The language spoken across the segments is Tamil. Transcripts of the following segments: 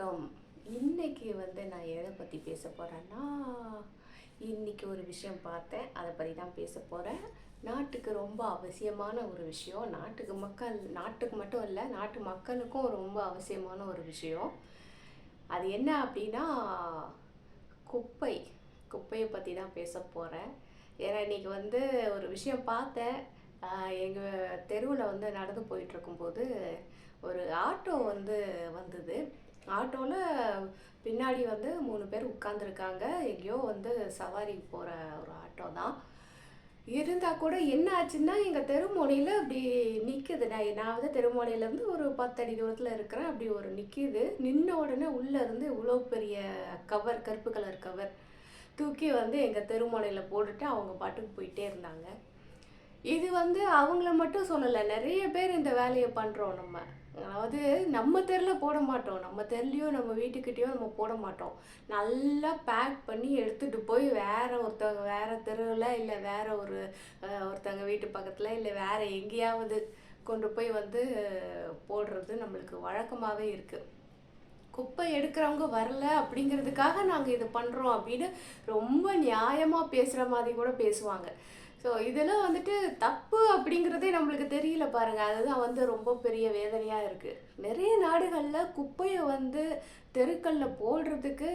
வணக்கம். இன்னைக்கு வந்து நான் எதை பற்றி பேச போகிறேன்னா இன்னைக்கு ஒரு விஷயம் பார்த்தேன். அதை பற்றி தான் பேச போகிறேன் நாட்டுக்கு ரொம்ப அவசியமான ஒரு விஷயம். நாட்டுக்கு மக்கள் நாட்டுக்கு மட்டும் இல்லை நாட்டு மக்களுக்கும் ரொம்ப அவசியமான ஒரு விஷயம். அது என்ன அப்படின்னா குப்பை. குப்பையை பற்றி தான் பேச போகிறேன் ஏன்னா இன்னைக்கு வந்து ஒரு விஷயம் பார்த்தேன். எங்கள் தெருவில் வந்து நடந்து போயிட்டுருக்கும்போது ஒரு ஆட்டோ வந்து வந்தது. ஆட்டோவில் பின்னாடி வந்து மூணு பேர் உட்காந்துருக்காங்க எங்கேயோ வந்து சவாரி போகிற ஒரு ஆட்டோ தான். இருந்தால் கூட என்ன ஆச்சுன்னா எங்கள் தெருமொழியில் அப்படி நிற்குது நான் நான் வந்து தெருமொழியிலேருந்து ஒரு பத்தடி தூரத்தில் இருக்கிறேன். அப்படி ஒரு நிற்கிது நின்ன உடனே உள்ளேருந்து இவ்வளோ பெரிய கவர் கருப்பு கலர் கவர் தூக்கி வந்து எங்கள் தெருமொழியில் போட்டுட்டு அவங்க பாட்டுக்கு போயிட்டே இருந்தாங்க. இது வந்து அவங்கள மட்டும் சொல்லலை. நிறைய பேர் இந்த வேலையை பண்ணுறோம் நம்ம. அதாவது நம்ம தெருவில் போட மாட்டோம். நம்ம தெருலையோ நம்ம வீட்டுக்கிட்டேயோ நம்ம போட மாட்டோம். நல்லா பேக் பண்ணி எடுத்துகிட்டு போய் வேறு ஒருத்தவங்க வேறு தெருவில் இல்லை வேறு ஒரு ஒருத்தவங்க வீட்டு பக்கத்தில் இல்லை வேறு எங்கேயாவது கொண்டு போய் வந்து போடுறது நம்மளுக்கு வழக்கமாகவே இருக்குது குப்பை எடுக்கிறவங்க வரல அப்படிங்கிறதுக்காக நாங்கள் இது பண்ணுறோம் அப்படின்னு ரொம்ப நியாயமாக பேசுகிற மாதிரி கூட பேசுவாங்க. ஸோ இதெல்லாம் வந்துட்டு தப்பு அப்படிங்கிறதே நம்மளுக்கு தெரியல பாருங்க. அதுதான் வந்து ரொம்ப பெரிய வேதனையாக இருக்குது நிறைய நாடுகளில் குப்பையை வந்து தெருக்களில் போடுறதுக்கு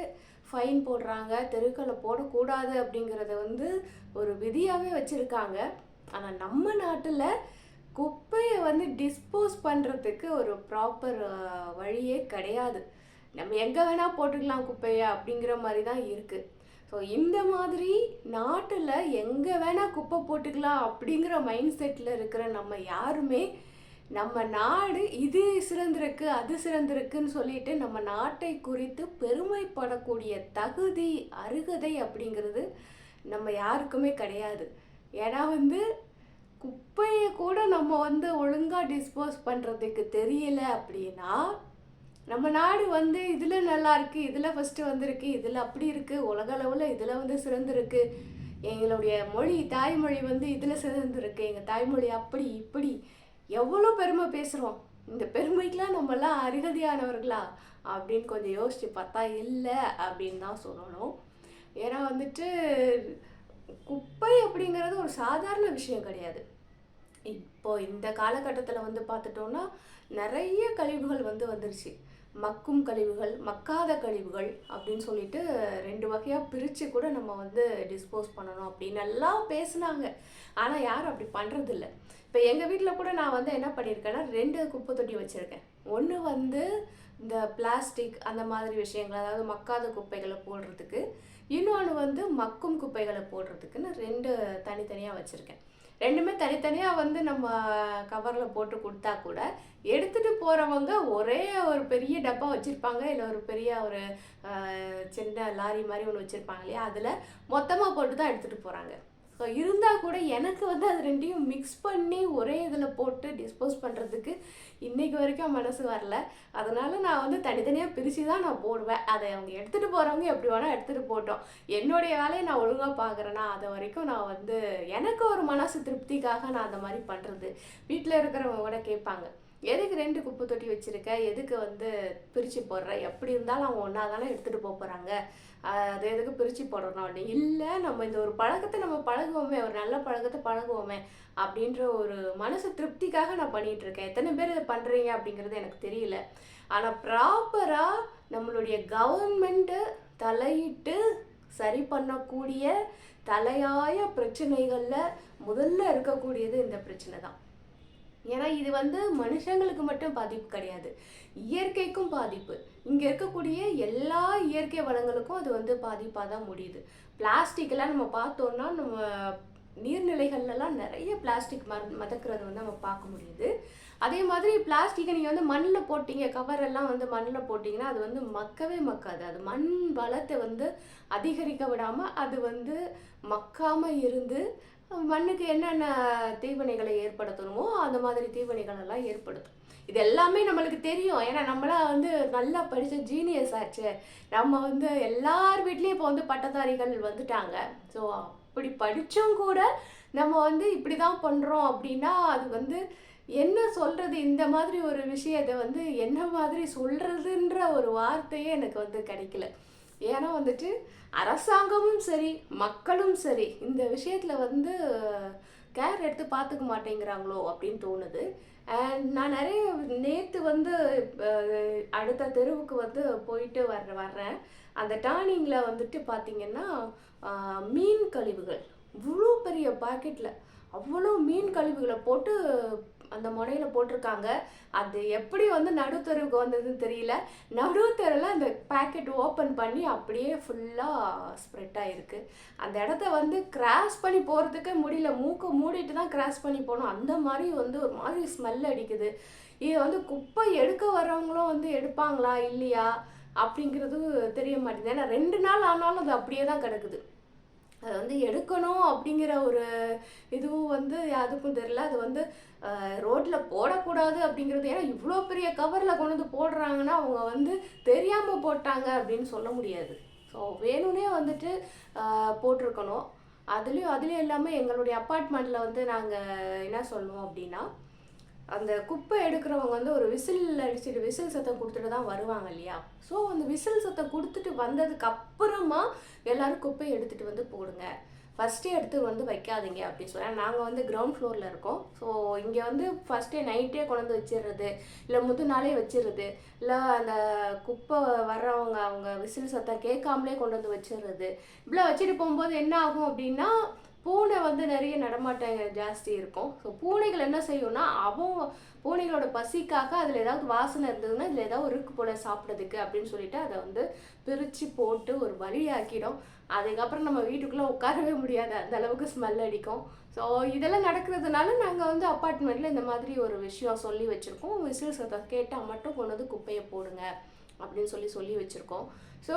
ஃபைன் போடுறாங்க. தெருக்களில் போடக்கூடாது அப்படிங்கிறத வந்து ஒரு விதியாகவே வச்சுருக்காங்க. ஆனால் நம்ம நாட்டில் குப்பையை வந்து டிஸ்போஸ் பண்ணுறதுக்கு ஒரு ப்ராப்பர் வழியே கிடையாது. நம்ம எங்கே வேணால் போட்டுக்கலாம் குப்பையை அப்படிங்கிற மாதிரி தான் இருக்குது ஸோ இந்த மாதிரி நாட்டில் எங்கே வேணால் குப்பை போட்டுக்கலாம் அப்படிங்கிற மைண்ட் செட்டில் இருக்கிற நம்ம யாருமே நம்ம நாடு இது சிறந்திருக்கு அது சிறந்திருக்குன்னு சொல்லிட்டு நம்ம நாட்டை குறித்து பெருமைப்படக்கூடிய தகுதி அருகதை அப்படிங்கிறது நம்ம யாருக்குமே கிடையாது. ஏன்னா வந்து குப்பையை கூட நம்ம வந்து ஒழுங்காக டிஸ்போஸ் பண்ணுறதுக்கு தெரியல அப்படின்னா நம்ம நாடு வந்து இதில் நல்லா இருக்கு இதில் ஃபஸ்ட்டு வந்திருக்கு இதில் அப்படி இருக்கு உலக அளவில் இதில் வந்து சிறந்திருக்கு. எங்களுடைய மொழி தாய்மொழி வந்து இதில் சிறந்திருக்கு. எங்கள் தாய்மொழி அப்படி இப்படி. எவ்வளோ பெருமை பேசுகிறோம் இந்த பெருமைக்கெலாம் நம்மலாம் அருகதையானவர்களா? அப்படின்னு கொஞ்சம் யோசிச்சு பார்த்தா இல்லை அப்படின்னு தான் சொல்லணும். ஏன்னா வந்துட்டு குப்பை அப்படிங்கிறது ஒரு சாதாரண விஷயம் கிடையாது. இப்போ இந்த காலகட்டத்தில் வந்து பார்த்துட்டோன்னா நிறைய கழிவுகள் வந்து வந்துருச்சு. மக்கும் கழிவுகள் மக்காத கழிவுகள் அப்படின்னு சொல்லிட்டு ரெண்டு வகையாக பிரித்து கூட நம்ம வந்து டிஸ்போஸ் பண்ணணும் அப்படின்னு எல்லாம் பேசுனாங்க. ஆனால் யாரும் அப்படி பண்ணுறதில்ல இப்போ எங்கள் வீட்டில் கூட நான் வந்து என்ன பண்ணியிருக்கேன்னா ரெண்டு குப்பை தொட்டி வச்சுருக்கேன். ஒன்று வந்து இந்த பிளாஸ்டிக் அந்த மாதிரி விஷயங்கள் அதாவது மக்காத குப்பைகளை போடுறதுக்கு இன்னொன்று வந்து மக்கும் குப்பைகளை போடுறதுக்குன்னு ரெண்டு தனித்தனியாக வச்சுருக்கேன். ரெண்டுமே தனித்தனியாக வந்து நம்ம கவரில் போட்டு கொடுத்தா கூட எடுத்துகிட்டு போகிறவங்க ஒரே ஒரு பெரிய டப்பா வச்சுருப்பாங்க. இல்லை ஒரு பெரிய ஒரு சின்ன லாரி மாதிரி ஒன்று வச்சுருப்பாங்க இல்லையா? அதில் மொத்தமாக போட்டு தான் எடுத்துகிட்டு போகிறாங்க ஸோ இருந்தால் கூட எனக்கு வந்து அது ரெண்டையும் மிக்ஸ் பண்ணி ஒரே இதில் போட்டு டிஸ்போஸ் பண்ணுறதுக்கு இன்றைக்கு வரைக்கும் மனசு வரல. அதனால் நான் வந்து தனித்தனியாக பிரித்து தான் நான் போடுவேன். அதை அவங்க எடுத்துகிட்டு போகிறவங்க எப்படி வேணால் எடுத்துகிட்டு போட்டோம். என்னுடைய வேலையை நான் ஒழுங்காக பார்க்குறேன்னா அது வரைக்கும் நான் வந்து எனக்கு ஒரு மனசு திருப்திக்காக நான் அந்த மாதிரி பண்ணுறது வீட்டில் இருக்கிறவங்க கூட கேட்பாங்க எதுக்கு ரெண்டு குப்பை தொட்டி வச்சிருக்க? எதுக்கு வந்து பிரித்து போடுற? எப்படி இருந்தாலும் அவங்க ஒன்றா தானே எடுத்துகிட்டு போக போகிறாங்க அது எதுக்கு பிரித்து போடணும் அப்படின்னு இல்லை நம்ம இந்த ஒரு பழக்கத்தை நம்ம பழகுவோமே ஒரு நல்ல பழக்கத்தை பழகுவோமே அப்படின்ற ஒரு மனசு திருப்திக்காக நான் பண்ணிகிட்டு இருக்கேன் எத்தனை பேர் இதை பண்ணுறீங்க அப்படிங்கிறது எனக்கு தெரியல. ஆனால் ப்ராப்பராக நம்மளுடைய கவர்மெண்ட்டு தலையிட்டு சரி பண்ணக்கூடிய தலையாய பிரச்சனைகளில் முதல்ல இருக்கக்கூடியது இந்த பிரச்சனை தான். ஏன்னா இது வந்து மனுஷங்களுக்கு மட்டும் பாதிப்பு கிடையாது. இயற்கைக்கும் பாதிப்பு. இங்கே இருக்கக்கூடிய எல்லா இயற்கை வளங்களுக்கும் அது வந்து பாதிப்பாக தான் முடியுது. பிளாஸ்டிக்கெல்லாம் நம்ம பார்த்தோன்னா நம்ம நீர்நிலைகள்லாம் நிறைய பிளாஸ்டிக் ம மதக்கிறது வந்து நம்ம பார்க்க முடியுது. அதே மாதிரி பிளாஸ்டிக்கை நீங்கள் வந்து மண்ணில் போட்டிங்க கவரெல்லாம் வந்து மண்ணில் போட்டிங்கன்னா அது வந்து மக்கவே மக்காது. அது மண் வளத்தை வந்து அதிகரிக்க விடாமல் அது வந்து மக்காமல் இருந்து மண்ணுக்கு என்னென்ன தீவனைகளை ஏற்படுத்தணுமோ அந்த மாதிரி தீவனைகள் எல்லாம் ஏற்படுத்தும். இது எல்லாமே நம்மளுக்கு தெரியும். ஏன்னா நம்மளாம் வந்து நல்லா படித்த ஜீனியஸ் ஆச்சு. நம்ம வந்து எல்லார் வீட்லேயும் இப்போ வந்து பட்டதாரிகள் வந்துட்டாங்க. ஸோ அப்படி படித்தும் கூட நம்ம வந்து இப்படி தான் பண்ணுறோம் அப்படின்னா அது வந்து என்ன சொல்கிறது இந்த மாதிரி ஒரு விஷயத்தை வந்து என்ன மாதிரி சொல்கிறதுன்ற ஒரு வார்த்தையே எனக்கு வந்து கிடைக்கல. ஏன்னா வந்துட்டு அரசாங்கமும் சரி மக்களும் சரி இந்த விஷயத்தில் வந்து கேர் எடுத்து பார்த்துக்க மாட்டேங்கிறாங்களோ அப்படின்னு தோணுது. அண்ட் நான் நிறைய நேற்று வந்து அடுத்த தெருவுக்கு வந்து போயிட்டு வர்ற வர்றேன். அந்த டேர்னிங்கில் வந்துட்டு பார்த்திங்கன்னா மீன் கழிவுகள். இவ்வளோ பெரிய பாக்கெட்டில் அவ்வளோ மீன் கழிவுகளை போட்டு அந்த முனையில் போட்டிருக்காங்க. அது எப்படி வந்து நடுத்தருவுக்கு வந்ததுன்னு தெரியல. நடுத்தரில் அந்த பேக்கெட் ஓப்பன் பண்ணி அப்படியே ஃபுல்லாக ஸ்ப்ரெட் ஆகிருக்கு அந்த இடத்த வந்து கிராஸ் பண்ணி போகிறதுக்கே முடியல. மூக்கை மூடிட்டு தான் கிராஸ் பண்ணி போகணும் அந்த மாதிரி வந்து ஒரு மாதிரி ஸ்மெல் அடிக்குது. இது வந்து குப்பை எடுக்க வர்றவங்களும் வந்து எடுப்பாங்களா? இல்லையா? அப்படிங்கிறது தெரிய மாட்டேங்குது. ஏன்னா ரெண்டு நாள் ஆனாலும் அது அப்படியே தான் கிடக்குது. அதை வந்து எடுக்கணும் அப்படிங்கிற ஒரு இதுவும் வந்து யாருக்கும் தெரில அது வந்து ரோட்டில் போடக்கூடாது அப்படிங்கிறது. ஏன்னா இவ்வளோ பெரிய கவரில் கொண்டு வந்து போடுறாங்கன்னா அவங்க வந்து தெரியாமல் போட்டாங்க அப்படின்னு சொல்ல முடியாது. ஸோ வேணும்னே வந்துட்டு போட்டிருக்கணும். அதுலேயும் அதுலேயும் இல்லாமல் எங்களுடைய அப்பார்ட்மெண்ட்டில் வந்து நாங்கள் என்ன சொல்லுவோம் அப்படின்னா அந்த குப்பை எடுக்கிறவங்க வந்து ஒரு விசில் அடிச்சுட்டு விசில் சத்தம் கொடுத்துட்டு தான் வருவாங்க இல்லையா? ஸோ அந்த விசில் சத்தம் கொடுத்துட்டு வந்ததுக்கு அப்புறமா எல்லாரும் குப்பையை எடுத்துகிட்டு வந்து போடுங்க. ஃபஸ்ட்டே எடுத்து வந்து வைக்காதீங்க அப்படின்னு சொன்னேன் நாங்கள் வந்து கிரவுண்ட் ஃப்ளோரில் இருக்கோம். ஸோ இங்கே வந்து ஃபஸ்ட்டே நைட்டே கொண்டு வந்து வச்சிடுறது இல்லை முத்து நாளே வச்சிடுறது இல்லை அந்த குப்பை வர்றவங்க அவங்க விசில் சத்தம் கேட்காமலே கொண்டு வந்து வச்சிடுறது. இப்படிலாம் வச்சுட்டு போகும்போது என்ன ஆகும் அப்படின்னா பூனை வந்து நிறைய நடமாட்டம் ஜாஸ்தி இருக்கும். ஸோ பூனைகள் என்ன செய்யும்னா அவங்க பூனைகளோட பசிக்காக அதில் ஏதாவது வாசனை இருந்ததுன்னா இதில் ஏதாவது இருக்கு போல சாப்பிட்றதுக்கு அப்படின்னு சொல்லிட்டு அதை வந்து பிரித்து போட்டு ஒரு வழியாக்கிடும். அதுக்கப்புறம் நம்ம வீட்டுக்குள்ளே உட்காரவே முடியாது. அந்த அளவுக்கு ஸ்மெல் அடிக்கும். ஸோ இதெல்லாம் நடக்கிறதுனால நாங்கள் வந்து அப்பார்ட்மெண்ட்டில் இந்த மாதிரி ஒரு விஷயம் சொல்லி வச்சுருக்கோம். விசில் சத்தம் கேட்டால் மட்டும் கொண்டு வந்து குப்பையை போடுங்க அப்படின்னு சொல்லி சொல்லி வச்சுருக்கோம். ஸோ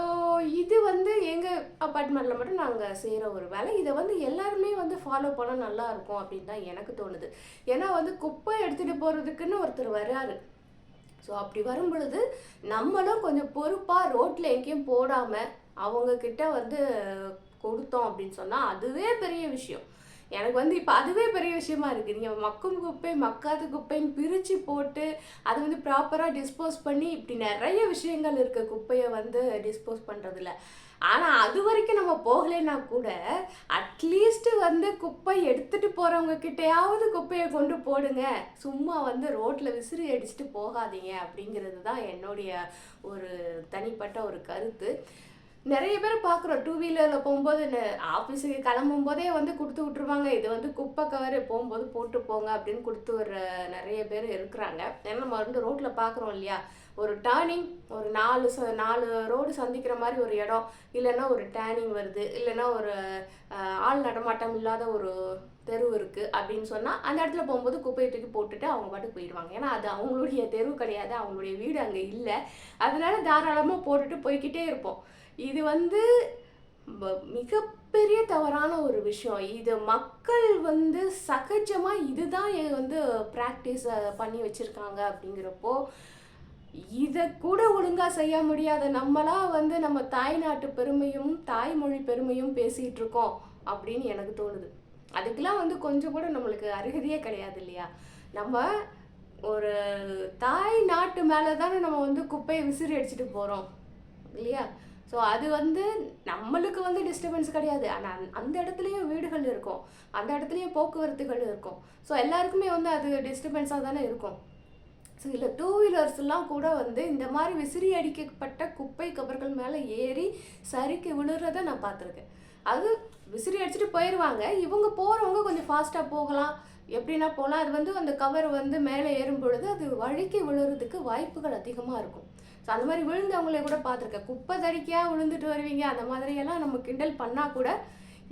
இது வந்து எங்கள் அப்பார்ட்மெண்ட்டில் மட்டும் நாங்கள் செய்கிற ஒரு வேலை. இதை வந்து எல்லாருமே வந்து ஃபாலோ பண்ணால் நல்லா இருக்கும் அப்படின்னு தான் எனக்கு தோணுது. ஏன்னா வந்து குப்பை எடுத்துகிட்டு போகிறதுக்குன்னு ஒருத்தர் வராரு ஸோ அப்படி வரும் பொழுது நம்மளும் கொஞ்சம் பொறுப்பாக ரோட்டில் எங்கேயும் போடாமல் அவங்கக்கிட்ட வந்து கொடுத்தோம் அப்படின்னு சொன்னால் அதுவே பெரிய விஷயம். எனக்கு வந்து இப்போ அதுவே பெரிய விஷயமா இருக்குது நீங்கள் மக்கும் குப்பை மக்காத குப்பைன்னு பிரித்து போட்டு அது வந்து ப்ராப்பராக டிஸ்போஸ் பண்ணி இப்படி நிறைய விஷயங்கள் இருக்குது குப்பையை வந்து டிஸ்போஸ் பண்ணுறதுல ஆனால் அது வரைக்கும் நம்ம போகலைன்னா கூட அட்லீஸ்ட் வந்து குப்பை எடுத்துகிட்டு போகிறவங்க கிட்டையாவது குப்பையை கொண்டு போடுங்க. சும்மா வந்து ரோட்டில் விசிறி அடிச்சுட்டு போகாதீங்க அப்படிங்கிறது தான் என்னுடைய ஒரு தனிப்பட்ட ஒரு கருத்து. நிறைய பேர் பார்க்குறோம். டூ வீலரில் போகும்போது ஆஃபீஸுக்கு கிளம்பும் போதே வந்து கொடுத்து விட்ருவாங்க இது வந்து குப்பை கவர் போகும்போது போட்டு போங்க அப்படின்னு கொடுத்து வர்ற நிறைய பேர் இருக்கிறாங்க. ஏன்னா நம்ம வந்து ரோட்டில் பார்க்குறோம் இல்லையா? ஒரு டேர்னிங் ஒரு நாலு ச நாலு ரோடு சந்திக்கிற மாதிரி ஒரு இடம். இல்லைன்னா ஒரு டேர்னிங் வருது. இல்லைன்னா ஒரு ஆள் நடமாட்டம் இல்லாத ஒரு தெரு இருக்குது அப்படின்னு சொன்னால் அந்த இடத்துல போகும்போது குப்பையை தூக்கி போட்டுட்டு அவங்க பாட்டுக்கு போயிடுவாங்க. ஏன்னா அது அவங்களுடைய தெரு கிடையாது. அவங்களுடைய வீடு அங்கே இல்லை. அதனால தாராளமாக போட்டுட்டு போய்க்கிட்டே இருப்போம். இது வந்து மிகப்பெரிய தவறான ஒரு விஷயம். இது மக்கள் வந்து சகஜமாக இதுதான் வந்து ப்ராக்டிஸ் பண்ணி வச்சுருக்காங்க அப்படிங்கிறப்போ இதை கூட ஒழுங்காக செய்ய முடியாத நம்மளா வந்து நம்ம தாய்நாட்டு பெருமையும் தாய்மொழி பெருமையும் பேசிகிட்டு இருக்கோம் அப்படின்னு எனக்கு தோணுது. அதுக்கெலாம் வந்து கொஞ்சம் கூட நம்மளுக்கு அருகதையே கிடையாது இல்லையா? நம்ம ஒரு தாய் நாட்டு மேலே தானே நம்ம வந்து குப்பையை விசிறி அடிச்சுட்டு போகிறோம் இல்லையா? ஸோ அது வந்து நம்மளுக்கு வந்து டிஸ்டர்பன்ஸ் கிடையாது. ஆனால் அந்த இடத்துலையும் வீடுகள் இருக்கும். அந்த இடத்துலையும் போக்குவரத்துகள் இருக்கும். ஸோ எல்லாருக்குமே வந்து அது டிஸ்டர்பன்ஸாக தானே இருக்கும். ஸோ இதில் டூ வீலர்ஸ்லாம் கூட வந்து இந்த மாதிரி விசிறி அடிக்கப்பட்ட குப்பை கவர்கள் மேலே ஏறி சறுக்கி விழுறத நான் பார்த்துருக்கேன். அது விசிறி அடிச்சுட்டு போயிடுவாங்க இவங்க போகிறவங்க கொஞ்சம் ஃபாஸ்ட்டாக போகலாம். எப்படின்னா போகலாம் அது வந்து அந்த கவர் வந்து மேலே ஏறும் பொழுது அது வழுக்கி விழுறதுக்கு வாய்ப்புகள் அதிகமாக இருக்கும். ஸோ அந்த மாதிரி விழுந்தவங்களே கூட பார்த்துருக்கேன். குப்பை தறிக்கையாக விழுந்துட்டு வருவீங்க அந்த மாதிரியெல்லாம் நம்ம கிண்டல் பண்ணால் கூட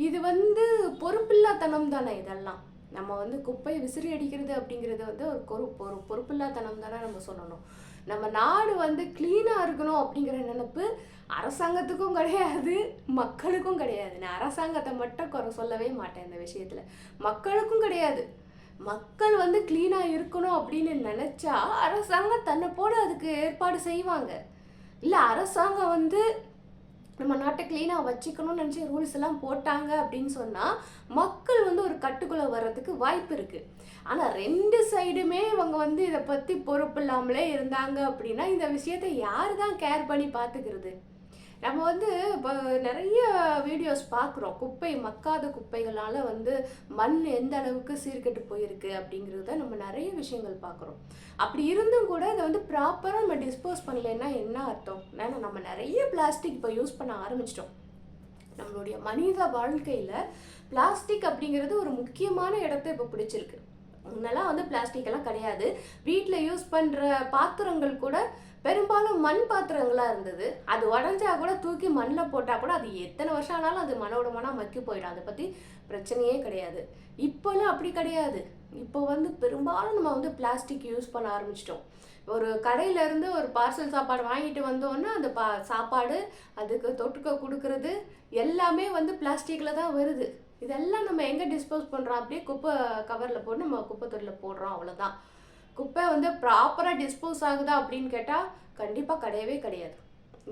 இது வந்து பொறுப்பில்லாத்தனம் தானே இதெல்லாம். நம்ம வந்து குப்பையை விசிறி அடிக்கிறது அப்படிங்கிறது வந்து ஒரு பொறு ஒரு பொறுப்பில்லாத்தனம் தானே நம்ம சொல்லணும். நம்ம நாடு வந்து க்ளீனாக இருக்கணும் அப்படிங்கிற நினப்பு அரசாங்கத்துக்கும் கிடையாது மக்களுக்கும் கிடையாது. நான் அரசாங்கத்தை மட்டும் குறை சொல்லவே மாட்டேன் இந்த விஷயத்தில். மக்களுக்கும் கிடையாது. மக்கள் வந்து க்ளீனாக இருக்கணும் அப்படின்னு நினச்சா அரசாங்கம் தன்னை போல அதுக்கு ஏற்பாடு செய்வாங்க. இல்லை அரசாங்கம் வந்து நம்ம நாட்டை க்ளீனாக வச்சுக்கணும்னு நினச்சி ரூல்ஸ் எல்லாம் போட்டாங்க அப்படின்னு சொன்னால் மக்கள் வந்து ஒரு கட்டுக்குள்ளே வர்றதுக்கு வாய்ப்பு இருக்குது ஆனால் ரெண்டு சைடுமே இவங்க வந்து இதை பற்றி பொறுப்பு இல்லாமலே இருந்தாங்க அப்படின்னா இந்த விஷயத்தை யார் தான் கேர் பண்ணி பார்த்துக்கிறது? நம்ம வந்து இப்போ நிறைய வீடியோஸ் பார்க்குறோம். குப்பை மக்காத குப்பைகளால் வந்து மண் எந்த அளவுக்கு சீர்கெட்டு போயிருக்கு அப்படிங்கிறத நம்ம நிறைய விஷயங்கள் பார்க்குறோம். அப்படி இருந்தும் கூட அதை வந்து ப்ராப்பராக நம்ம டிஸ்போஸ் பண்ணலைன்னா என்ன அர்த்தம்? ஏன்னா நம்ம நிறைய பிளாஸ்டிக் இப்போ யூஸ் பண்ண ஆரம்பிச்சிட்டோம். நம்மளுடைய மனித வாழ்க்கையில் பிளாஸ்டிக் அப்படிங்கிறது ஒரு முக்கியமான இடத்த இப்போ பிடிச்சிருக்கு. முன்னெல்லாம் வந்து பிளாஸ்டிக் எல்லாம் கிடையாது. வீட்டில் யூஸ் பண்ணுற பாத்திரங்கள் கூட பெரும்பாலும் மண் பாத்திரங்களாக இருந்தது. அது உடஞ்சா கூட தூக்கி மண்ணில் போட்டால் கூட அது எத்தனை வருஷம் ஆனாலும் அது மனோட மனம் மக்கி போயிடும். அதை பற்றி பிரச்சனையே கிடையாது. இப்போல்லாம் அப்படி கிடையாது. இப்போ வந்து பெரும்பாலும் நம்ம வந்து பிளாஸ்டிக் யூஸ் பண்ண ஆரம்பிச்சிட்டோம். ஒரு கடையிலேருந்து ஒரு பார்சல் சாப்பாடு வாங்கிட்டு வந்தோன்னா அந்த பா சாப்பாடு அதுக்கு தொட்டுக்க கொடுக்கறது எல்லாமே வந்து பிளாஸ்டிக்கில் தான் வருது. இதெல்லாம் நம்ம எங்கே டிஸ்போஸ் பண்ணுறோம் அப்படியே குப்பை கவரில் போட்டு நம்ம குப்பை தொட்டியில் போடுறோம். அவ்வளோதான் குப்பை வந்து ப்ராப்பராக டிஸ்போஸ் ஆகுதா அப்படின்னு கேட்டால் கண்டிப்பாக கிடையவே கிடையாது.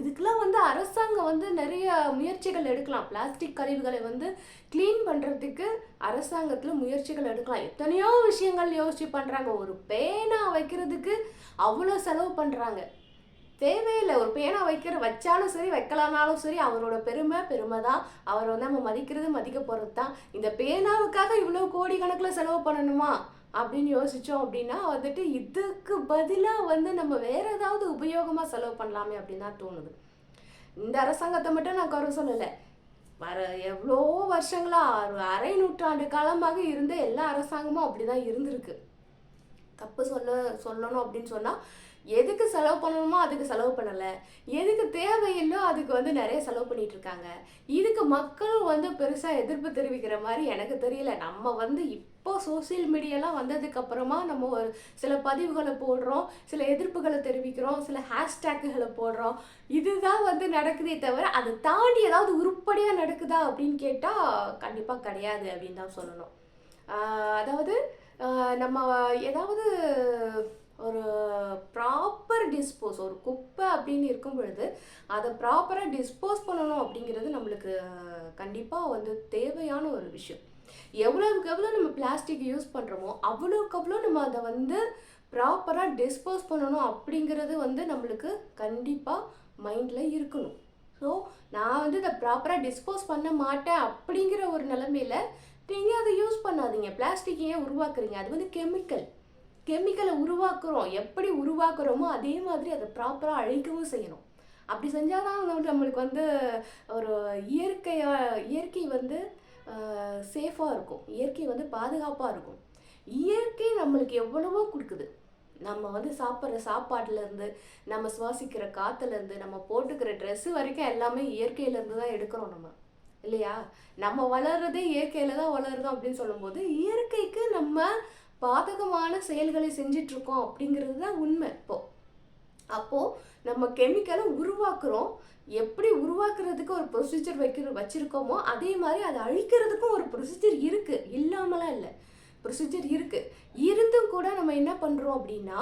இதுக்கெல்லாம் வந்து அரசாங்கம் வந்து நிறைய முயற்சிகள் எடுக்கலாம். பிளாஸ்டிக் கழிவுகளை வந்து க்ளீன் பண்ணுறதுக்கு அரசாங்கத்தில் முயற்சிகள் எடுக்கலாம். எத்தனையோ விஷயங்கள் யோசிச்சு பண்ணுறாங்க ஒரு பேனா வைக்கிறதுக்கு அவ்வளோ செலவு பண்ணுறாங்க தேவையில்லை. ஒரு பேனா வைக்கிற வச்சாலும் சரி வைக்கலானாலும் சரி அவரோட பெருமை பெருமை தான் அவரை வந்து நம்ம மதிக்கிறது மதிக்க போகிறது தான் இந்த பேனாவுக்காக இவ்வளோ கோடி கணக்கில் செலவு பண்ணணுமா? அப்படின்னு யோசித்தோம் அப்படின்னா வந்துட்டு இதுக்கு பதிலாக வந்து நம்ம வேறு ஏதாவது உபயோகமாக செலவு பண்ணலாமே அப்படின்னு தான் தோணுது. இந்த அரசாங்கத்தை மட்டும் நான் குறை சொல்லலை. வர எவ்வளோ வருஷங்களா ஒரு அரை நூற்றாண்டு காலமாக இருந்த எல்லா அரசாங்கமும் அப்படி தான் இருந்திருக்கு. தப்பு சொல்ல சொல்லணும் அப்படின்னு சொன்னால் எதுக்கு செலவு பண்ணணுமோ அதுக்கு செலவு பண்ணலை. எதுக்கு தேவையில்லோ அதுக்கு வந்து நிறைய செலவு பண்ணிட்டு இருக்காங்க. இதுக்கு மக்களும் வந்து பெருசாக எதிர்ப்பு தெரிவிக்கிற மாதிரி எனக்கு தெரியல. நம்ம வந்து இப்போ சோசியல் மீடியாலாம் வந்ததுக்கப்புறமா நம்ம ஒரு சில பதிவுகளை போடுறோம் சில எதிர்ப்புகளை தெரிவிக்கிறோம் சில ஹேஷ்டேக்குகளை போடுறோம். இதுதான் வந்து நடக்குதே தவிர அதை தாண்டி ஏதாவது உருப்படியாக நடக்குதா அப்படின்னு கேட்டால் கண்டிப்பாக கிடையாது அப்படின்னு தான் சொல்லணும். அதாவது நம்ம ஏதாவது ஒரு ப்ராப்பர் டிஸ்போஸ் ஒரு குப்பை அப்படின்னு இருக்கும் பொழுது அதை ப்ராப்பராக டிஸ்போஸ் பண்ணணும் அப்படிங்கிறது நம்மளுக்கு கண்டிப்பாக வந்து தேவையான ஒரு விஷயம். எவ்வளோக்கு எவ்வளோ நம்ம பிளாஸ்டிக் யூஸ் பண்ணுறோமோ அவ்வளோக்கு அவ்வளோ நம்ம அதை வந்து ப்ராப்பராக டிஸ்போஸ் பண்ணணும் அப்படிங்கிறது வந்து நம்மளுக்கு கண்டிப்பாக மைண்டில் இருக்கணும். ஸோ நான் வந்து இதை ப்ராப்பராக டிஸ்போஸ் பண்ண மாட்டேன் அப்படிங்கிற ஒரு நிலமையில் நீங்கள் அதை யூஸ் பண்ணாதீங்க. பிளாஸ்டிக் ஏன் உருவாக்குறீங்க? அது வந்து கெமிக்கல் கெமிக்கலை உருவாக்குறோம். எப்படி உருவாக்குறோமோ அதே மாதிரி அதை ப்ராப்பராக அழிக்கவும் செய்யணும். அப்படி செஞ்சால் தான் வந்து நம்மளுக்கு வந்து ஒரு இயற்கையாக இயற்கை வந்து சேஃபாக இருக்கும். இயற்கை வந்து பாதுகாப்பாக இருக்கும். இயற்கை நம்மளுக்கு எவ்வளவோ கொடுக்குது. நம்ம வந்து சாப்பிட்ற சாப்பாட்டுலேருந்து நம்ம சுவாசிக்கிற காற்றுலேருந்து நம்ம போட்டுக்கிற ட்ரெஸ்ஸு வரைக்கும் எல்லாமே இயற்கையிலேருந்து தான் எடுக்கிறோம் நம்ம. இல்லையா? நம்ம வளர்றதே இயற்கையில் தான் வளருதோம் அப்படின்னு சொல்லும்போது இயற்கைக்கு நம்ம பாதகமான செயல்களை செஞ்சிட்டு இருக்கோம் அப்படிங்கிறது தான் உண்மை இப்போ. அப்போ நம்ம கெமிக்கலை உருவாக்குறோம். எப்படி உருவாக்குறதுக்கு ஒரு ப்ரொசீஜர் வைக்கிற வச்சுருக்கோமோ அதே மாதிரி அதை அழிக்கிறதுக்கும் ஒரு ப்ரொசீஜர் இருக்குது இல்லாமலாம் இல்லை. ப்ரொசீஜர் இருக்குது இருந்தும் கூட நம்ம என்ன பண்ணுறோம் அப்படின்னா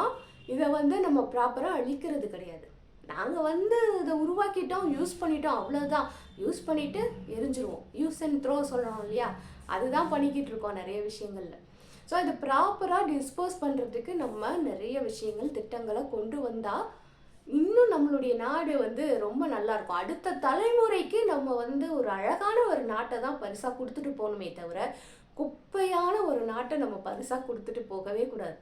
இதை வந்து நம்ம ப்ராப்பராக அழிக்கிறது கிடையாது. நாங்கள் வந்து இதை உருவாக்கிட்டோம் யூஸ் பண்ணிட்டோம் அவ்வளோதான் யூஸ் பண்ணிவிட்டு எரிஞ்சிருவோம். யூஸ் அண்ட் த்ரோ சொல்கிறோம் இல்லையா? அதுதான் பண்ணிக்கிட்டு இருக்கோம் நிறைய விஷயங்களில். ஸோ இது ப்ராப்பராக டிஸ்போஸ் பண்ணுறதுக்கு நம்ம நிறைய விஷயங்கள் திட்டங்களை கொண்டு வந்தால் இன்னும் நம்மளுடைய நாடு வந்து ரொம்ப நல்லா இருக்கும். அடுத்த தலைமுறைக்கு நம்ம வந்து ஒரு அழகான ஒரு நாட்டை தான் பரிசாக கொடுத்துட்டு போகணுமே தவிர குப்பையான ஒரு நாட்டை நம்ம பரிசாக கொடுத்துட்டு போகவே கூடாது.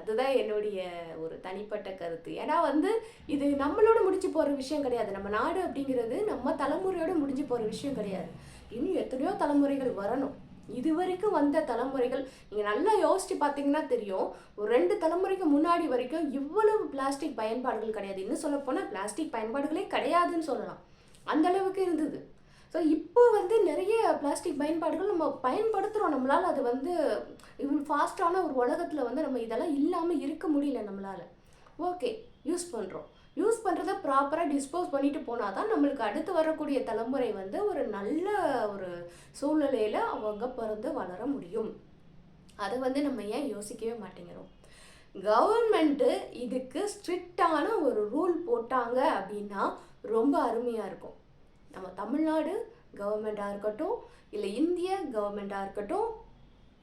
அதுதான் என்னுடைய ஒரு தனிப்பட்ட கருத்து. ஏன்னா வந்து இது நம்மளோட முடிஞ்சு போகிற விஷயம் கிடையாது. நம்ம நாடு அப்படிங்கிறது நம்ம தலைமுறையோடு முடிஞ்சு போகிற விஷயம் கிடையாது. இன்னும் எத்தனையோ தலைமுறைகள் வரணும். இது வரைக்கும் வந்த தலைமுறைகள் நீங்கள் நல்லா யோசிச்சு பார்த்தீங்கன்னா தெரியும் ஒரு ரெண்டு தலைமுறைக்கு முன்னாடி வரைக்கும் இவ்வளவு பிளாஸ்டிக் பயன்பாடுகள் கிடையாது. இன்னும் சொல்லப்போனால் பிளாஸ்டிக் பயன்பாடுகளே கிடையாதுன்னு சொல்லலாம். அந்த அளவுக்கு இருந்தது. ஸோ இப்போ வந்து நிறைய பிளாஸ்டிக் பயன்பாடுகள் நம்ம பயன்படுத்துகிறோம் நம்மளால் அது வந்து இவ்வளோ ஃபாஸ்ட்டான ஒரு உலகத்தில் வந்து நம்ம இதெல்லாம் இல்லாமல் இருக்க முடியல நம்மளால். ஓகே யூஸ் பண்ணுறோம் யூஸ் பண்ணுறத ப்ராப்பராக டிஸ்போஸ் பண்ணிட்டு போனால் தான் நம்மளுக்கு அடுத்து வரக்கூடிய தலைமுறை வந்து ஒரு நல்ல ஒரு சூழ்நிலையில் அவங்க பிறந்து வளர முடியும். அதை வந்து நம்ம ஏன் யோசிக்கவே மாட்டேங்கிறோம்? கவர்மெண்ட்டு இதுக்கு ஸ்ட்ரிக்டான ஒரு ரூல் போட்டாங்க அப்படின்னா ரொம்ப அருமையாக இருக்கும். நம்ம தமிழ்நாடு கவர்மெண்ட்டாக இருக்கட்டும் இல்லை இந்திய கவர்மெண்ட்டாக இருக்கட்டும்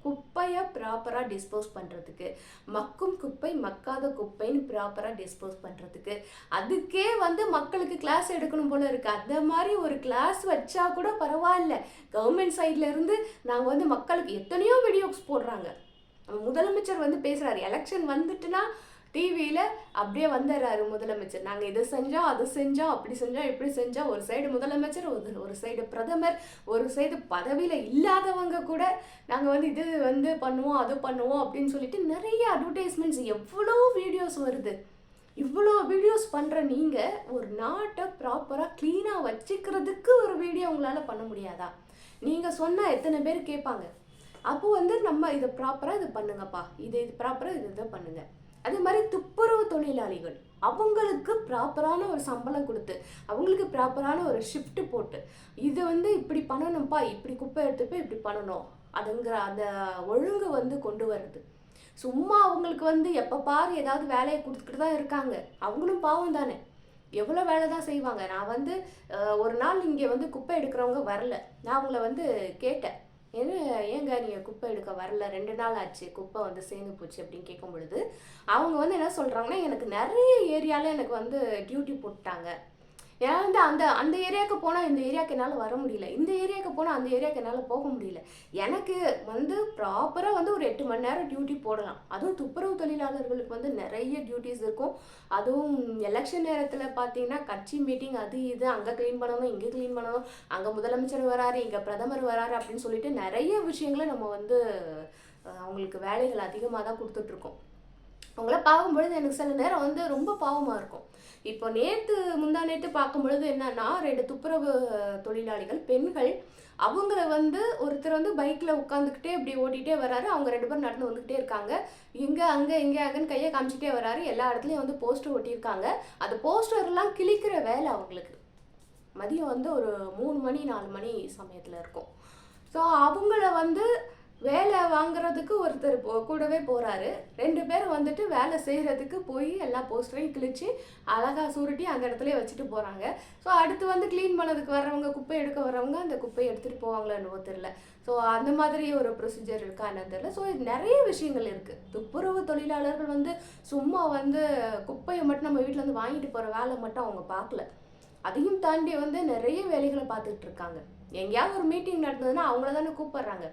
குப்பையை ப்ராப்பராக டிஸ்போஸ் பண்ணுறதுக்கு மக்கும் குப்பை மக்காத குப்பைன்னு ப்ராப்பராக டிஸ்போஸ் பண்ணுறதுக்கு அதுக்கே வந்து மக்களுக்கு கிளாஸ் எடுக்கணும் போல இருக்குது அந்த மாதிரி ஒரு கிளாஸ் வச்சா கூட பரவாயில்ல. கவர்மெண்ட் சைட்லேருந்து நாங்கள் வந்து மக்களுக்கு எத்தனையோ வீடியோஸ் போடுறாங்க. முதலமைச்சர் வந்து பேசுகிறாரு எலெக்ஷன் வந்துட்டுனா டிவியில் அப்படியே வந்துடுறாரு முதலமைச்சர். நாங்கள் இதை செஞ்சோம் அதை செஞ்சோம் அப்படி செஞ்சோம் இப்படி செஞ்சோம் ஒரு சைடு முதலமைச்சர் ஒரு ஒரு சைடு பிரதமர் ஒரு சைடு பதவியில் இல்லாதவங்க கூட நாங்கள் வந்து இது வந்து பண்ணுவோம் அது பண்ணுவோம் அப்படின்னு சொல்லிட்டு நிறைய அட்வர்டைஸ்மெண்ட்ஸ் எவ்வளோ வீடியோஸ் வருது. இவ்வளோ வீடியோஸ் பண்ணுற நீங்கள் ஒரு நாட்டை ப்ராப்பராக க்ளீனாக வச்சுக்கிறதுக்கு ஒரு வீடியோ உங்களால் பண்ண முடியாதா? நீங்கள் சொன்னால் எத்தனை பேர் கேட்பாங்க. அப்போ வந்து நம்ம இதை ப்ராப்பராக இது பண்ணுங்கப்பா. இது இது ப்ராப்பராக இது இதை பண்ணுங்கள் அதே மாதிரி துப்புரவு தொழிலாளிகள் அவங்களுக்கு ப்ராப்பரான ஒரு சம்பளம் கொடுத்து அவங்களுக்கு ப்ராப்பரான ஒரு ஷிஃப்ட் போட்டு இது வந்து இப்படி பண்ணணும்ப்பா இப்படி குப்பை எடுத்து போய் இப்படி பண்ணணும் அதுங்கிற அந்த ஒழுங்கு வந்து கொண்டு வருது சும்மா அவங்களுக்கு வந்து எப்போ பாரு ஏதாவது வேலையை கொடுத்துக்கிட்டு தான் இருக்காங்க. அவங்களும் பாவம் தானே. எவ்வளோ வேலை தான் செய்வாங்க. நான் வந்து ஒரு நாள் இங்கே வந்து குப்பை எடுக்கிறவங்க வரல. நான் அவங்கள வந்து கேட்டேன். என்ன ஏங்க நீங்கள் குப்பை எடுக்க வரல? ரெண்டு நாள் ஆச்சு குப்பை வந்து சேர்ந்து போச்சு அப்படின்னு கேட்கும் பொழுது அவங்க வந்து என்ன சொல்கிறாங்கன்னா எனக்கு நிறைய ஏரியாவில் எனக்கு வந்து டியூட்டி போட்டாங்க ஏன்னா வந்து அந்த அந்த ஏரியாவுக்கு போனால் இந்த ஏரியாவுக்கு என்னால் வர முடியல. இந்த ஏரியாவுக்கு போனால் அந்த ஏரியாவுக்கு என்னால் போக முடியல. எனக்கு வந்து ப்ராப்பராக வந்து ஒரு எட்டு மணி நேரம் டியூட்டி போடலாம். அதுவும் துப்புரவு தொழிலாளர்களுக்கு வந்து நிறைய டியூட்டிஸ் இருக்கும். அதுவும் எலெக்ஷன் நேரத்தில் பார்த்தீங்கன்னா கட்சி மீட்டிங் அது இது அங்கே க்ளீன் பண்ணணும் இங்கே க்ளீன் பண்ணணும் அங்கே முதலமைச்சர் வராரு இங்கே பிரதமர் வராரு அப்படின்னு சொல்லிட்டு நிறைய விஷயங்களை நம்ம வந்து அவங்களுக்கு வேலைகள் அதிகமாக தான் கொடுத்துட்ருக்கோம் அவங்கள பார்க்கும்பொழுது எனக்கு சில நேரம் வந்து ரொம்ப பாவமாக இருக்கும். இப்போ நேற்று முந்தா நேற்று பார்க்கும் பொழுது என்னன்னா ரெண்டு துப்புரவு தொழிலாளிகள் பெண்கள் அவங்கள வந்து ஒருத்தர் வந்து பைக்கில் உட்காந்துக்கிட்டே இப்படி ஓட்டிகிட்டே வராரு. அவங்க ரெண்டு பேரும் நடந்து வந்துக்கிட்டே இருக்காங்க. இங்கே அங்கே இங்கே அங்கன்னு கையை காமிச்சிட்டே வராரு. எல்லா இடத்துலையும் வந்து போஸ்டர் ஒட்டியிருக்காங்க. அந்த போஸ்டர்லாம் கிழிக்கிற வேலை அவங்களுக்கு. மதியம் வந்து ஒரு மூணு மணி நாலு மணி சமயத்தில் இருக்கும். ஸோ அவங்கள வந்து வேலை வாங்குறதுக்கு ஒருத்தர் போ- கூடவே போகிறாரு ரெண்டு பேர் வந்துட்டு வேலை செய்கிறதுக்கு போய் எல்லா போஸ்டரையும் கிழிச்சு அழகாக சுருட்டி அந்த இடத்துல வச்சுட்டு போகிறாங்க ஸோ அடுத்து வந்து க்ளீன் பண்ணதுக்கு வர்றவங்க குப்பை எடுக்க வர்றவங்க அந்த குப்பையை எடுத்துகிட்டு போவாங்களோ என்னவோ தெரியல. ஸோ அந்த மாதிரி ஒரு ப்ரொசீஜர் இருக்கா என்னன்னு தெரியல. ஸோ நிறைய விஷயங்கள் இருக்குது துப்புரவு தொழிலாளர்கள் வந்து சும்மா வந்து குப்பையை மட்டும் நம்ம வீட்டில் வந்து வாங்கிட்டு போகிற வேலை மட்டும் அவங்க பார்க்கல. அதையும் தாண்டி வந்து நிறைய வேலைகளை பார்த்துட்டு இருக்காங்க. எங்கேயாவது ஒரு மீட்டிங் நடந்ததுன்னா அவங்கள தானே கூப்பிட்றாங்க.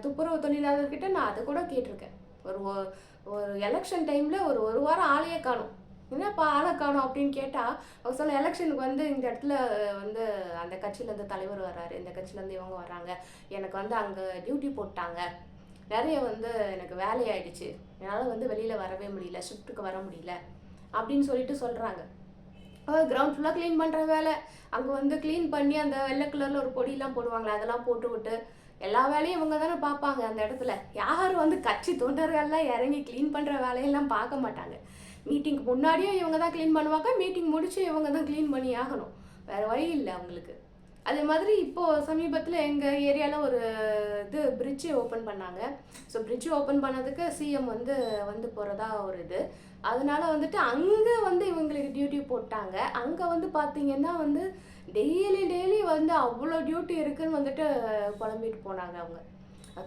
துப்புரவு தொழிலாளர்கிட்ட நான் அதை கூட கேட்டிருக்கேன். ஒரு ஒ- ஒரு எலெக்ஷன் டைமில் ஒரு ஒரு வாரம் ஆளையே காணும். என்னப்பா ஆளை காணும் அப்படின்னு கேட்டால் அவங்க சொல்ல எலெக்ஷனுக்கு வந்து இந்த இடத்துல வந்து அந்த கட்சியிலேருந்து தலைவர் வர்றாரு. இந்த கட்சியிலேருந்து இவங்க வராங்க எனக்கு வந்து அங்கே டியூட்டி போட்டாங்க. நிறைய வந்து எனக்கு வேலையாயிடுச்சு என்னால் வந்து வெளியில் வரவே முடியல. ஷிஃப்ட்டுக்கு வர முடியல. அப்படின்னு சொல்லிட்டு சொல்கிறாங்க கிரவுண்ட் ஃபுல்லாக க்ளீன் பண்ணுற வேலை. அங்கே வந்து க்ளீன் பண்ணி அந்த வெள்ளை கலரில் ஒரு பொடியெலாம் போடுவாங்களே அதெல்லாம் போட்டு விட்டு எல்லா வேலையும் இவங்க தானே பார்ப்பாங்க அந்த இடத்துல. யாரும் வந்து கட்சி தொண்டர்கள்லாம் இறங்கி க்ளீன் பண்ணுற வேலையெல்லாம் பார்க்க மாட்டாங்க. மீட்டிங்க்கு முன்னாடியே இவங்க தான் க்ளீன் பண்ணுவாங்க மீட்டிங் முடிச்சு இவங்க தான் க்ளீன் பண்ணி ஆகணும். வேறு வழி இல்லை அவங்களுக்கு. அதே மாதிரி இப்போது சமீபத்தில் எங்கள் ஏரியாவில் ஒரு இது பிரிட்ஜு ஓப்பன் பண்ணாங்க. ஸோ பிரிட்ஜு ஓப்பன் பண்ணதுக்கு சிஎம் வந்து வந்து போகிறதா ஒரு இது. அதனால வந்துட்டு அங்கே வந்து இவங்களுக்கு டியூட்டி போட்டாங்க. அங்கே வந்து பார்த்தீங்கன்னா வந்து டெய்லி டெய்லி வந்து அவ்வளோ டியூட்டி இருக்குன்னு வந்துட்டு புலம்பிட்டு போனாங்க அவங்க.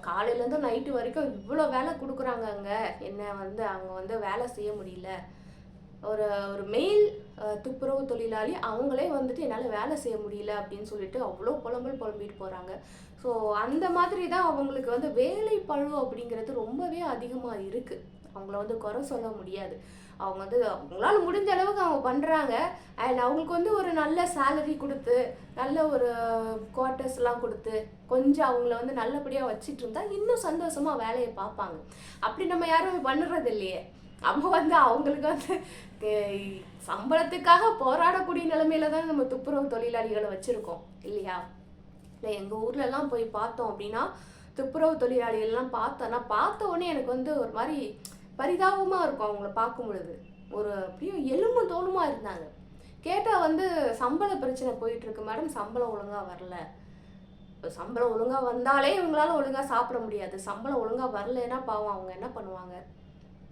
காலையிலேருந்து நைட்டு வரைக்கும் இவ்வளோ வேலை கொடுக்குறாங்க அங்கே என்ன வந்து அவங்க வந்து வேலை செய்ய முடியல. ஒரு ஒரு மெயில் துப்புரவு தொழிலாளி அவங்களே வந்துட்டு என்னால் வேலை செய்ய முடியல அப்படின்னு சொல்லிட்டு அவ்வளோ புலம்பல் புலம்பிட்டு போகிறாங்க ஸோ அந்த மாதிரி தான் அவங்களுக்கு வந்து வேலை பழு அப்படிங்கிறது ரொம்பவே அதிகமாக இருக்குது அவங்கள வந்து குறை சொல்ல முடியாது. அவங்க வந்து அவங்களால முடிஞ்ச அளவுக்கு அவங்க பண்ணுறாங்க அண்ட் அவங்களுக்கு வந்து ஒரு நல்ல சேலரி கொடுத்து நல்ல ஒரு குவார்ட்டர்ஸ்லாம் கொடுத்து கொஞ்சம் அவங்கள வந்து நல்லபடியாக வச்சுட்டு இருந்தா இன்னும் சந்தோஷமாக வேலையை பார்ப்பாங்க. அப்படி நம்ம யாரும் பண்ணுறது இல்லையே. நம்ம வந்து அவங்களுக்கு வந்து சம்பளத்துக்காக போராடக்கூடிய நிலைமையில தான் நம்ம துப்புரவு தொழிலாளிகளை வச்சுருக்கோம். இல்லையா? இல்லை எங்கள் ஊர்லலாம் போய் பார்த்தோம் அப்படின்னா துப்புரவு தொழிலாளிகள்லாம் பார்த்தோன்னா பார்த்த உடனே எனக்கு வந்து ஒரு மாதிரி பரிதாபமாக இருக்கும் அவங்கள பார்க்கும் பொழுது. ஒரு அப்படியே எலும்பு தோணுமா இருந்தாங்க. கேட்டால் வந்து சம்பள பிரச்சனை போயிட்டு இருக்கு மேடம் சம்பளம் ஒழுங்காக வரல. இப்போ சம்பளம் ஒழுங்காக வந்தாலே இவங்களால ஒழுங்காக சாப்பிட முடியாது. சம்பளம் ஒழுங்காக வரலைன்னா பாவம். அவங்க என்ன பண்ணுவாங்க?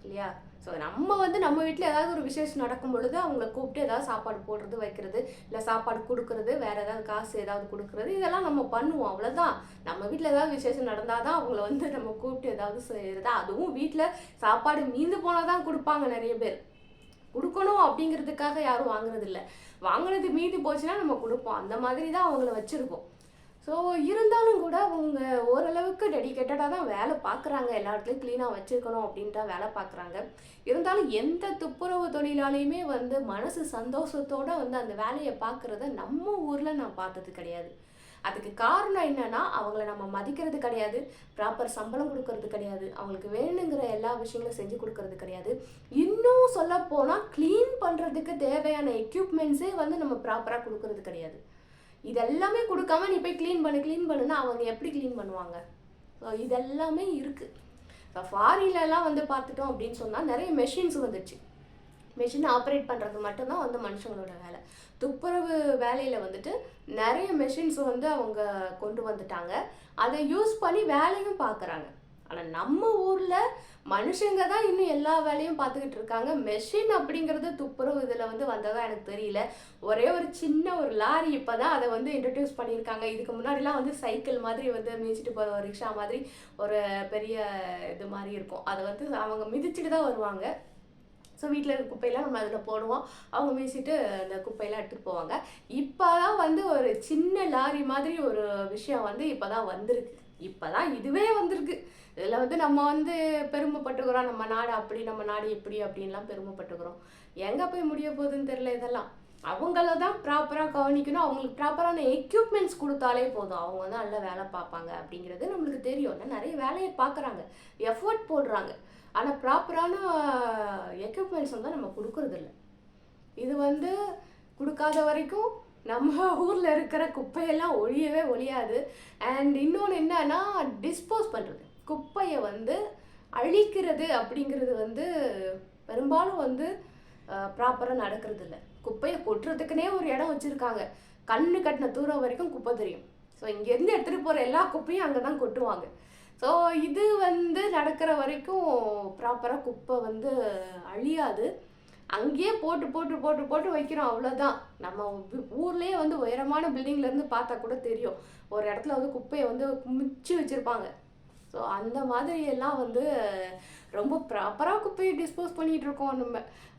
இல்லையா? ஸோ நம்ம வந்து நம்ம வீட்டில் ஏதாவது ஒரு விசேஷம் நடக்கும் பொழுது அவங்கள கூப்பிட்டு ஏதாவது சாப்பாடு போடுறது வைக்கிறது இல்லை சாப்பாடு கொடுக்கறது வேறு ஏதாவது காசு ஏதாவது கொடுக்கறது இதெல்லாம் நம்ம பண்ணுவோம். அவ்வளோதான் நம்ம வீட்டில் ஏதாவது விசேஷம் நடந்தால் தான் அவங்கள வந்து நம்ம கூப்பிட்டு ஏதாவது செய்யறது. அதுவும் வீட்டில் சாப்பாடு மீந்து போனால் தான் கொடுப்பாங்க நிறைய பேர். கொடுக்கணும் அப்படிங்கிறதுக்காக யாரும் வாங்குறது இல்லை வாங்கினது மீதி போச்சுன்னா நம்ம கொடுப்போம். அந்த மாதிரி தான் அவங்கள வச்சுருக்கோம். ஸோ இருந்தாலும் கூட அவங்க ஓரளவுக்கு டெடிக்கேட்டடாக தான் வேலை பார்க்குறாங்க. எல்லா இடத்துலையும் க்ளீனாக வச்சுருக்கணும் அப்படின்ட்டு வேலை பார்க்குறாங்க. இருந்தாலும் எந்த துப்புரவு தொழிலாலையுமே வந்து மனசு சந்தோஷத்தோடு வந்து அந்த வேலையை பார்க்குறத நம்ம ஊரில் நான் பார்த்தது கிடையாது. அதுக்கு காரணம் என்னன்னா அவங்கள நம்ம மதிக்கிறது கிடையாது. ப்ராப்பர் சம்பளம் கொடுக்கறது கிடையாது. அவங்களுக்கு வேணுங்கிற எல்லா விஷயங்களும் செஞ்சு கொடுக்கறது கிடையாது. இன்னும் சொல்ல போனால் க்ளீன் பண்ணுறதுக்கு தேவையான எக்யூப்மெண்ட்ஸே வந்து நம்ம ப்ராப்பராக கொடுக்கறது கிடையாது. இதெல்லாமே கொடுக்காம நீ போய் க்ளீன் பண்ணு க்ளீன் பண்ணுன்னா அவங்க எப்படி க்ளீன் பண்ணுவாங்க? ஸோ இதெல்லாமே இருக்குது இப்போ ஃபாரின்லலாம் வந்து பார்த்துட்டோம் அப்படின்னு சொன்னால் நிறைய மெஷின்ஸ் வந்துடுச்சு மெஷின் ஆப்ரேட் பண்ணுறது மட்டும்தான் வந்து மனுஷங்களோட வேலை. துப்புரவு வேலையில் வந்துட்டு நிறைய மெஷின்ஸ் வந்து அவங்க கொண்டு வந்துட்டாங்க. அதை யூஸ் பண்ணி வேலையும் பார்க்குறாங்க. ஆனால் நம்ம ஊரில் மனுஷங்க தான் இன்னும் எல்லா வேலையும் பார்த்துக்கிட்டு இருக்காங்க. மெஷின் அப்படிங்கிறது துப்புரவு இதில் வந்து வந்ததாக எனக்கு தெரியல. ஒரே ஒரு சின்ன ஒரு லாரி இப்போ தான் அதை வந்து இன்ட்ரடியூஸ் பண்ணியிருக்காங்க. இதுக்கு முன்னாடிலாம் வந்து சைக்கிள் மாதிரி வந்து மிதிச்சிட்டு போகிற ஒரு ரிக்ஷா மாதிரி ஒரு பெரிய இது மாதிரி இருக்கும். அதை வந்து அவங்க மிதிச்சுட்டு தான் வருவாங்க. ஸோ வீட்டில் இருக்க குப்பையெல்லாம் நம்ம அதில் போடுவோம். அவங்க மீசிட்டு அந்த குப்பையெல்லாம் எடுத்துகிட்டு போவாங்க. இப்போ தான் வந்து ஒரு சின்ன லாரி மாதிரி ஒரு விஷயம் வந்து இப்போ தான் வந்திருக்கு. இப்போ தான் இதுவே வந்திருக்கு. இதில் வந்து நம்ம வந்து பெருமைப்பட்டுக்கிறோம். நம்ம நாடு அப்படி நம்ம நாடு எப்படி அப்படின்லாம் பெருமைப்பட்டுக்கிறோம். எங்கே போய் முடிய போகுதுன்னு தெரில இதெல்லாம். அவங்கள தான் ப்ராப்பராக கவனிக்கணும். அவங்களுக்கு ப்ராப்பரான எக்யூப்மெண்ட்ஸ் கொடுத்தாலே போதும். அவங்க வந்து நல்ல வேலை பார்ப்பாங்க அப்படிங்கிறது நம்மளுக்கு தெரியும். நிறைய வேலையை பார்க்குறாங்க. எஃபர்ட் போடுறாங்க. ஆனால் ப்ராப்பரான எக்யூப்மெண்ட்ஸ் வந்து நம்ம கொடுக்கறதில்ல. இது வந்து கொடுக்காத வரைக்கும் நம்ம ஊரில் இருக்கிற குப்பையெல்லாம் ஒழியவே ஒழியாது. அண்ட் இன்னொன்று என்னன்னா டிஸ்போஸ் பண்ணுறது குப்பையை வந்து அழிக்கிறது அப்படிங்கிறது வந்து பெரும்பாலும் வந்து ப்ராப்பராக நடக்கிறது இல்லை குப்பையை கொட்டுறதுக்குனே ஒரு இடம் வச்சுருக்காங்க. கண்ணு கட்டின தூரம் வரைக்கும் குப்பை தெரியும். ஸோ இங்கேருந்து எடுத்துகிட்டு போகிற எல்லா குப்பையும் அங்கே தான் கொட்டுவாங்க. ஸோ இது வந்து நடக்கிற வரைக்கும் ப்ராப்பராக குப்பை வந்து அழியாது. அங்கேயே போட்டு போட்டு போட்டு போட்டு வைக்கிறோம் அவ்வளோதான் நம்ம ஊர்லேயே வந்து உயரமான பில்டிங்லேருந்து பார்த்தா கூட தெரியும். ஒரு இடத்துல வந்து குப்பையை வந்து குமிச்சு வச்சுருப்பாங்க. ஸோ அந்த மாதிரி எல்லாம் வந்து ரொம்ப ப்ராப்பராக குப்பையை டிஸ்போஸ் பண்ணிகிட்டு இருக்கோம் நம்ம.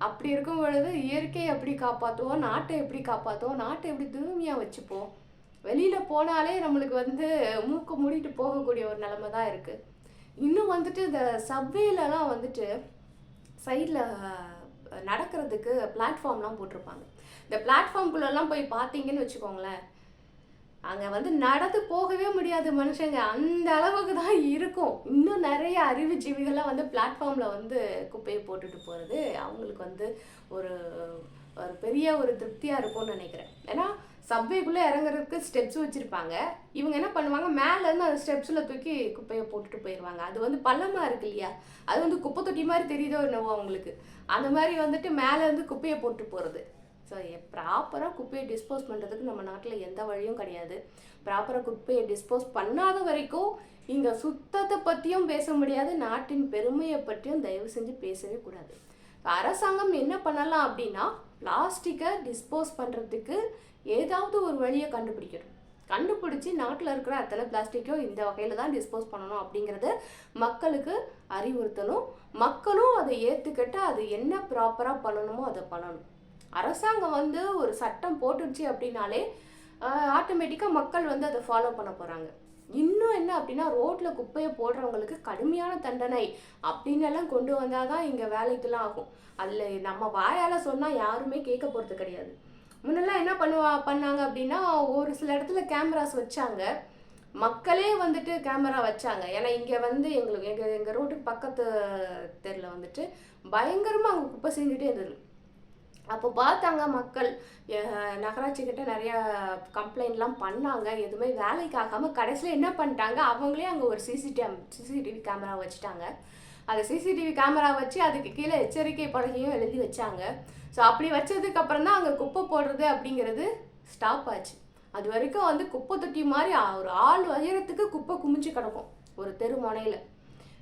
அப்படி இருக்கும் பொழுது இயற்கையை எப்படி காப்பாற்றுவோம் நாட்டை எப்படி காப்பாற்றுவோம் நாட்டை எப்படி தூய்மையாக வச்சுப்போம்? வெளியில் போனாலே நம்மளுக்கு வந்து மூக்கு மூடிட்டு போகக்கூடிய ஒரு நிலமை தான் இருக்குது இன்னும் வந்துட்டு இந்த சப்வேலலாம் வந்துட்டு சைடில் நடக்கிறதுக்கு பிளாட்ஃபார்ம்லாம் போட்டிருப்பாங்க. இந்த பிளாட்ஃபார்ம்குள்ளெல்லாம் போய் பார்த்தீங்கன்னு வச்சுக்கோங்களேன் அங்கே வந்து நடந்து போகவே முடியாது மனுஷங்க. அந்த அளவுக்கு தான் இருக்கும். இன்னும் நிறைய அறிவுஜீவிகள்லாம் வந்து பிளாட்ஃபார்மில் வந்து குப்பையை போட்டுட்டு போகிறது அவங்களுக்கு வந்து ஒரு ஒரு பெரிய ஒரு திருப்தியாக இருக்கும்னு நினைக்கிறேன். ஏன்னா சப்வேக்குள்ளே இறங்குறதுக்கு ஸ்டெப்ஸ் வச்சுருப்பாங்க. இவங்க என்ன பண்ணுவாங்க? மேலேருந்து அந்த ஸ்டெப்ஸில் தூக்கி குப்பையை போட்டுட்டு போயிடுவாங்க அது வந்து பள்ளமாக இருக்கு இல்லையா? அது வந்து குப்பை தொட்டி மாதிரி தெரியுதோ என்னவோ அவங்களுக்கு. அந்த மாதிரி வந்துட்டு மேலேருந்து குப்பையை போட்டு போகிறது ஸோ ப்ராப்பராக குப்பையை டிஸ்போஸ் பண்ணுறதுக்கு நம்ம நாட்டில் எந்த வழியும் கிடையாது. ப்ராப்பராக குப்பையை டிஸ்போஸ் பண்ணாத வரைக்கும் இங்கே சுத்தத்தை பற்றியும் பேச முடியாது. நாட்டின் பெருமையை பற்றியும் தயவு செஞ்சு பேசவே கூடாது. அரசாங்கம் என்ன பண்ணலாம் அப்படின்னா பிளாஸ்டிக்கை டிஸ்போஸ் பண்ணுறதுக்கு ஏதாவது ஒரு வழியை கண்டுபிடிக்கணும். கண்டுபிடிச்சி நாட்டில் இருக்கிற அத்தனை பிளாஸ்டிக்கோ இந்த வகையில் தான் டிஸ்போஸ் பண்ணணும் அப்படிங்கிறத மக்களுக்கு அறிவுறுத்தணும். மக்களும் அதை ஏற்றுக்கிட்டு அது என்ன ப்ராப்பராக பண்ணணுமோ அதை பண்ணணும். அரசாங்கம் வந்து ஒரு சட்டம் போட்டுடுச்சு அப்படின்னாலே ஆட்டோமேட்டிக்காக மக்கள் வந்து அதை ஃபாலோ பண்ண போகிறாங்க இன்னும் என்ன அப்படின்னா ரோட்டில் குப்பையை போடுறவங்களுக்கு கடுமையான தண்டனை அப்படின்னு எல்லாம் கொண்டு வந்தால் தான் இங்கே வேலைக்கெல்லாம் ஆகும். அதில் நம்ம வாயால் சொன்னால் யாருமே கேட்க போகிறது கிடையாது. முன்னெல்லாம் என்ன பண்ணுவா பண்ணாங்க அப்படின்னா ஒரு சில இடத்துல கேமராஸ் வச்சாங்க. மக்களே வந்துட்டு கேமரா வச்சாங்க. ஏன்னா இங்கே வந்து எங்களுக்கு எங்கள் எங்கள் ரோட்டுக்கு பக்கத்து தெருவில் வந்துட்டு பயங்கரமாக அங்கே குப்பை செஞ்சுட்டே இருந்தது. அப்போ பார்த்தாங்க மக்கள் நகராட்சிக்கிட்ட நிறையா கம்ப்ளைண்ட்லாம் பண்ணாங்க. எதுவுமே வேலைக்கு ஆகாமல் கடைசியில் என்ன பண்ணிட்டாங்க? அவங்களே அங்கே ஒரு சிசிடிவி சிசிடிவி கேமரா வச்சுட்டாங்க. அந்த சிசிடிவி கேமரா வச்சு அதுக்கு கீழே எச்சரிக்கை பலகையும் எழுதி வச்சாங்க. ஸோ அப்படி வச்சதுக்கு அப்புறம் தான் அங்கே குப்பை போடுறது அப்படிங்கிறது ஸ்டாப் ஆச்சு. அது வரைக்கும் வந்து குப்பை தொட்டி மாதிரி ஒரு ஆள் உயரத்துக்கு குப்பை குமிச்சு கிடக்கும் ஒரு தெரு முனையில்.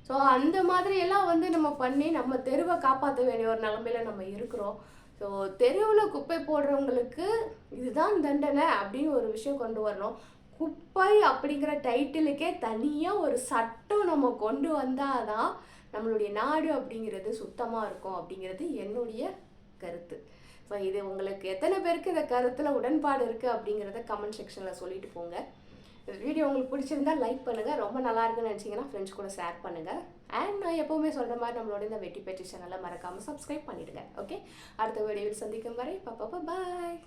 ஸோ அந்த மாதிரி எல்லாம் வந்து நம்ம பண்ணி நம்ம தெருவை காப்பாற்ற வேண்டிய ஒரு நிலமையில நம்ம இருக்கிறோம். ஸோ தெருவில் குப்பை போடுறவங்களுக்கு இதுதான் தண்டனை அப்படின்னு ஒரு விஷயம் கொண்டு வரணும். குப்பை அப்படிங்கிற டைட்டிலுக்கே தனியாக ஒரு சட்டம் நம்ம கொண்டு வந்தால் தான் நம்மளுடைய நாடு அப்படிங்கிறது சுத்தமாக இருக்கும் அப்படிங்கிறது என்னுடைய கருத்து. ஸோ இது உங்களுக்கு எத்தனை பேருக்கு இந்த கருத்தில் உடன்பாடு இருக்குது அப்படிங்கிறத கமெண்ட் செக்ஷனில் சொல்லிட்டு போங்க. வீடியோ உங்களுக்கு பிடிச்சிருந்தா லைக் பண்ணுங்கள் ரொம்ப நல்லா இருக்குன்னு நினச்சிங்கன்னா ஃப்ரெண்ட்ஸ் கூட ஷேர் பண்ணுங்கள் அண்ட் நான் எப்போவுமே சொல்கிற மாதிரி நம்மளோட இந்த வெட்டி பேச்சு சேனலை மறக்காமல் சப்ஸ்கிரைப் பண்ணிவிடுங்க ஓகே அடுத்த வீடியோவில் சந்திக்கும் வரை பாப்பா பாய்